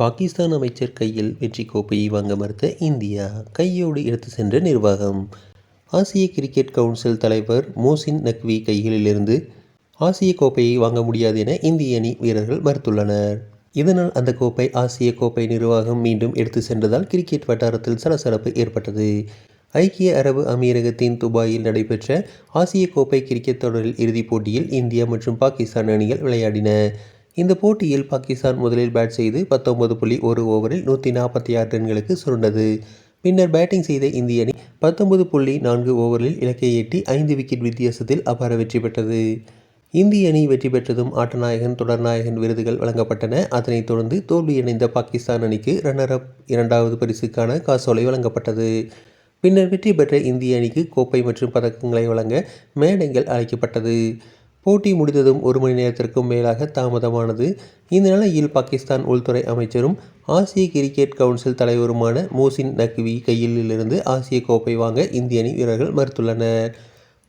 பாகிஸ்தான் அமைச்சர் கையில் வெற்றி கோப்பையை வாங்க மறுத்த இந்தியா கையோடு எடுத்து சென்ற நிர்வாகம். ஆசிய கிரிக்கெட் கவுன்சில் தலைவர் மோசின் நக்வி கைகளிலிருந்து ஆசிய கோப்பையை வாங்க முடியாது என இந்திய அணி வீரர்கள் மறுத்துள்ளனர். இதனால் அந்த கோப்பை ஆசிய கோப்பை நிர்வாகம் மீண்டும் எடுத்து சென்றதால் கிரிக்கெட் வட்டாரத்தில் சலசலப்பு ஏற்பட்டது. ஐக்கிய அரபு அமீரகத்தின் துபாயில் நடைபெற்ற ஆசிய கோப்பை கிரிக்கெட் தொடரில் இறுதிப் போட்டியில் இந்தியா மற்றும் பாகிஸ்தான் அணிகள் விளையாடின. இந்த போட்டியில் பாகிஸ்தான் முதலில் பேட் செய்து பத்தொன்பது புள்ளி ஒரு ஓவரில் நூற்றி நாற்பத்தி ஆறு ரன்களுக்கு சுருண்டது. பின்னர் பேட்டிங் செய்த இந்திய அணி பத்தொன்பது புள்ளி நான்கு ஓவரில் இலக்கை எட்டி ஐந்து விக்கெட் வித்தியாசத்தில் அபார வெற்றி பெற்றது. இந்திய அணி வெற்றி பெற்றதும் ஆட்டநாயகன் தொடர்நாயகன் விருதுகள் வழங்கப்பட்டன. அதனைத் தொடர்ந்து தோல்வியடைந்த பாகிஸ்தான் அணிக்கு ரன்னர் அப் இரண்டாவது பரிசுக்கான காசோலை வழங்கப்பட்டது. பின்னர் வெற்றி பெற்ற இந்திய அணிக்கு கோப்பை மற்றும் பதக்கங்களை வழங்க மேடைகள் அழைக்கப்பட்டது. போட்டி முடிந்ததும் ஒரு மணி நேரத்திற்கும் மேலாக தாமதமானது. இந்த நிலையில் பாகிஸ்தான் உள்துறை அமைச்சரும் ஆசிய கிரிக்கெட் கவுன்சில் தலைவருமான மோசின் நக்வி கையிலிருந்து ஆசிய கோப்பை வாங்க இந்திய அணி வீரர்கள் மறுத்துள்ளனர்.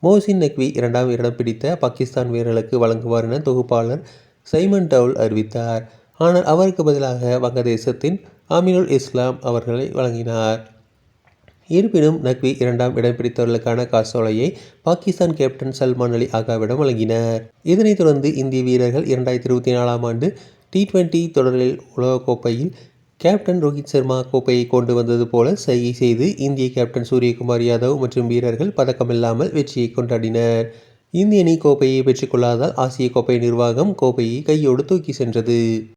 மோசின் நக்வி இரண்டாம் இடம் பிடித்த பாகிஸ்தான் வீரர்களுக்கு வழங்குவார் என தொகுப்பாளர் சைமன் டவுல் அறிவித்தார். ஆனால் அவருக்கு பதிலாக வங்கதேசத்தின் அமீனுல் இஸ்லாம் அவர்களை வழங்கினார். இருப்பினும் நக்வி இரண்டாம் இடம் பிடித்தவர்களுக்கான காசோலையை பாகிஸ்தான் கேப்டன் சல்மான் அலி ஆகாவிடம் வழங்கினர். இதனைத் தொடர்ந்து இந்திய வீரர்கள் இரண்டாயிரத்தி இருபத்தி நாலாம் ஆண்டு டி டுவெண்டி தொடரில் உலகக்கோப்பையில் கேப்டன் ரோஹித் சர்மா கோப்பையை கொண்டு வந்தது போல சைகை செய்து இந்திய கேப்டன் சூரியகுமார் யாதவ் மற்றும் வீரர்கள் பதக்கமில்லாமல் வெற்றியை கொண்டாடினர். இந்திய அணி கோப்பையை பெற்றுக்கொள்ளாதால் ஆசிய கோப்பை நிர்வாகம் கோப்பையை கையோடு தூக்கி சென்றது.